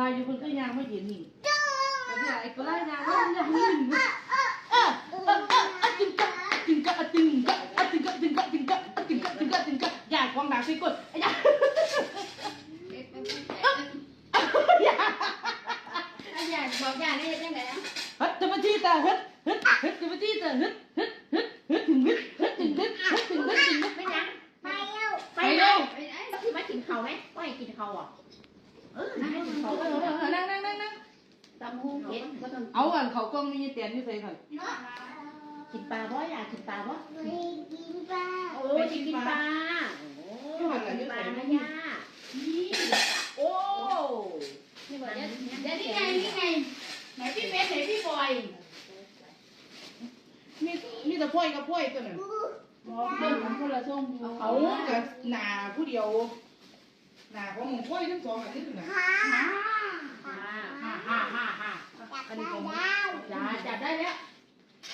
ไปอยู่คนก็ยางไม่เห็นนี่แต่ที่ไอ้ก็ไล่ยางว่ามันยังไม่เห็นเออเออเออเอออะจิงกะอะจิงกะอะจิงกะอะจิงกะจิงกะจิงกะอะจิงกะจิงกะจิงกะย่าควางดาบใส่ก้นอย่าอย่าอันอย่างบอกยางนี้ยังไงอะฮึดจะมาที่ตาฮึดฮึดฮึดจะมาที่ตาฮึดฮึดฮึด เผ็ดก็ต้องเอาอันเขากล้องมีเตียนอยู่ใส่ค่ะกินปลาบ่อยากกินปลาบ่ไปกินปลาเออไปกินปลาโอ้กินปลานะย่านี่โอ้นี่บอกเนี่ยเดี๋ยวนี่ไงนี่ไงไหนพี่เบสไหนพี่บอยมีมีแต่พ่อยกับพ่อยตัวนั้นอู้เบิ่งมันคนละช่องเอากับหนาผู้เดียวหนาของหมู่พ่อยทั้งสองอันนี้นะฮ่าฮ่าฮ่าฮ่าฮ่าฮ่า จับได้แล้ว จ้าจับ ได้แล้ว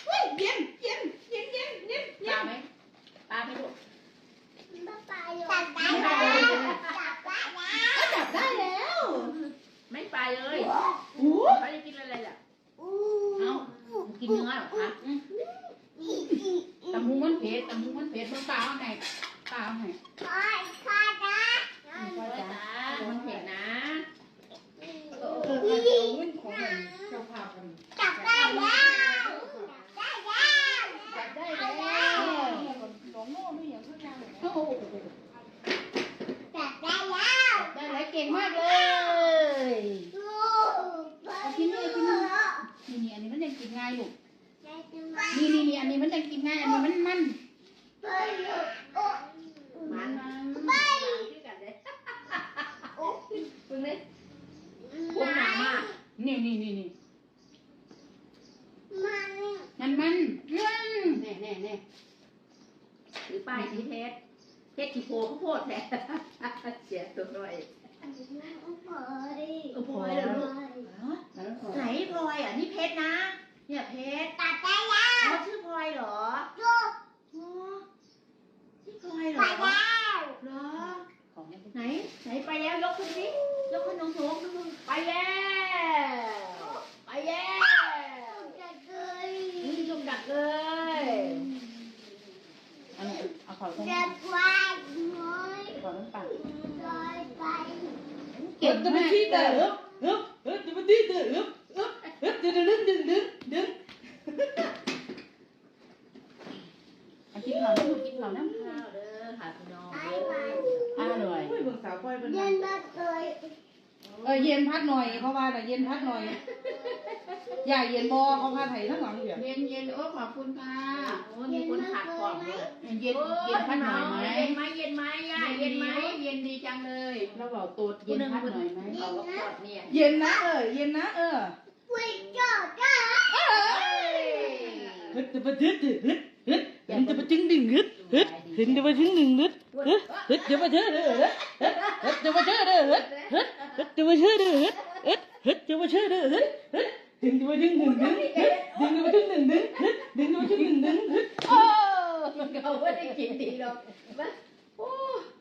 เฮ้ยเย็นเย็นเย็นเย็นเย็นปลาไหมปลาไหมลูกไม่ไปจับได้แล้วจับได้แล้วจับได้แล้วไม่ไปเลยโอ้เขาจะกินอะไรล่ะอู้เอ้ากินเนื้อเหรอคะอีอีตำหูมันเผ็ดตำหูมันเผ็ดเบิ่งปลาเอาให้ปลาเอาให้คอยคอยนะ จ้ามันเผ็ดนะ เออเออเอาเงินของมันเจ้าภาพกัน จับได้แล้วจับได้แล้ว จับได้แล้วหลงโง่ด้วยอย่างเพื่อน โอ้โห จับได้แล้ว ได้หลายเก่งมากเลยอู้เอากินเลยกินเลยนี่นี่อันนี้มันยังกินง่ายลูกนี่นี่นี่อันนี้มันยังกินง่ายอันนี้มันมันไปโอ้มันไปชื่อกันเลยโอ้เพิ่งเลยพวกหนามากนี่นี่นี่นี่มันมันมันมันแน่แน่แน่หรือป้ายสีเพชรเพชรขี้โพข้าวโพดแท้เสียตัวหน่อย พอย เออพลอยเหรอลูก แล้วก็ ไหนพลอยอะนี่เพชรนะ เนี่ยเพชร ตัดได้แล้ว อ๋อชื่อพลอยเหรอ จุ อ๋อชื่อพลอยเหร ไป อ แล้ว เหรอ ของมัน ไหน ไหนไปแล้วยก ขึ้นสิยกขึ้นสูงๆสูงไปแล้วไปแล้วจะเคยนี่ชมดักเลยอันนี้เอาขอตรงจะนี้ควายน้อยขอน้ำปลาลอยไปเก็บจะมาที่เต๋อฮึบฮึบฮึบจะมาที่เต๋อฮึบฮึบฮึ เคยเออเย็นพักหน่อยเขาว่าแต่ะเย็นพักหน่อย อย่าเย็นบอเขาพาไถทั้งหลังเดี๋ยวเย็นเย็นโอ้ขอบคุณค่ะโอ้ยมีคนขาดกล่องด้วยเย็นเย็นเย็นพัดหน่อยไหมเย็นไหมเย็นไหมย่าเย็นไหมเย็นดีจังเลยแล้วบอกตูดเย็นพัดหน่อยไหมเอากระปอดเนี่ยเย็นนะเออเย็นนะเออวิ่งจ้าจ้าฮึดจะมาฮึดฮึดฮึดฮึดจะมาจึงดึงฮึดฮึดฮึดจะมาจึงดึงฮึดฮึดฮึดจะมาเชื่อเด้อฮึดฮึดจะมาเชื่อเด้อฮึดฮึดฮึดจะมาเชื่อเด้อฮึดฮึดฮึดจะมาเชื่อเด้อฮึดฮึดดึงจะมาจึงดึงดึงฮึดดึงจะมาจึงดึงดึงฮึดดึงจะมาจึงดึงดึงฮึดโอ้เขาไม่ได้กินดีหรอกมาโอ้ยเอาไม้ไม้มัดฮึดจะมาจี้แต่ฮึดฮึดฮึดจะมาจี้แต่ฮึดฮึดฮึดจะมาจี้แต่ฮึดฮึดฮึดจะมาจี้แต่ฮึดฮึดฮึดจึงดึงฮึ Hít cho bà chứ đừng hít Hít cho bà chứ đừng hít Hít cho bà chứ đừng hít Hít Hít cho bà chứ đừng hít Hít Hít cho bà chứ đừng hít Hít Đừng cho bà chứ đừng đứng hít Đừng cho bà chứ đừng đứng hít Đừng cho bà chứ đừng đứng hít Ô Mình cầu quá đi chuyện gì đâu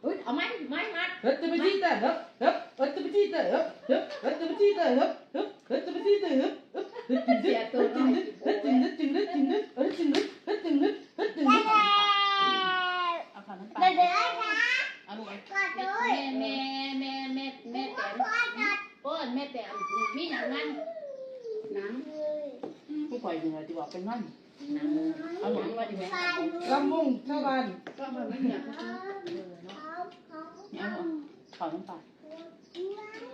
Ui, ở máy, máy, máy Hít cho bà chứ ta hấp hấp Hít cho bà chứ ta hấp hấp Hít cho bà chứ ta hấp hấp Hít cho bà chứ ta hấp hấp Hít cho bà chứ ta hấp hấp Hít cho bà chứ ta hấp hấp ลูกกอดด้วแม่ยแม่แม่แม่แม่แตนกอดกัดโอ้ยแม่แตนมีอย่างนั้นหนังผู้ป่วยเหนื่อยดีกว่าเป็นนั่นเอาหนังว่าดีไหมไปดูลำมุงชาวบ้านก็มันไม่อยากเขาเขาเนี่ยเอาขอน้ำปลา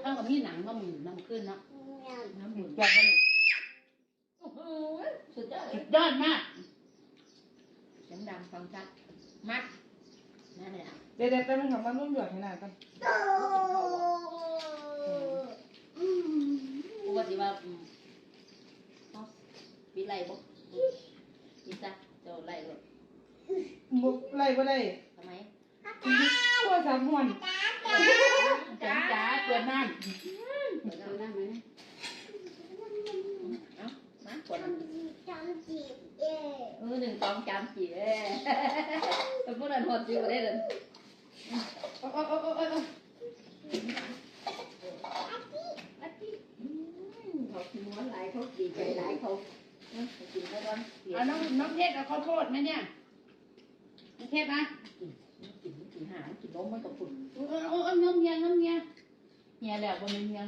ถ้ากับมีหนังก็มึงน้ำขึ้นเนาะน้ำหมุนอยากได้โอ้โหสุดยอดสุดยอดมากเสียงดังฟังชัดมัดนั่นแหละเดี๋ยวเดี๋ยวไปมึงทำมันรุ่นหยอดให้หน่อยกันโตอืมปกติว่าอืมเนาะมีไรบ่มีจ้ะเจ้าไรบ่บุกไล่ก็ได้ทำไมโอ้ยสามวันจ๋าจ๋าเกิดนั่นเปิดเกิเอาดนั่นไหมเอ้ามาขวดจำจีจำจีเย่เอหนึ่งสองสามสี่เอ้ยเป็นพวกนั้นหดจิวได้เลย โอ้โอ้โอ้โอ้โอ้อาทิหลายเขาดีใจหลายเขากินแล้วร้อนเอาน้องน้องเทศเอาข้าวโพดไหมเนี่ยน้องเทศนะกินกินหากินนมมันกับฝุ่นเออเออเออน้ำเงี้ยน้ำเงี้ยเงี้ยแล้วบนเงี้ย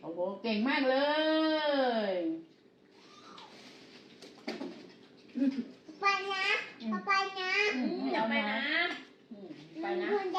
โอ้โหเก่งมากเลยไปนะ ไปนะจะไปนะ ไปนะคุณแด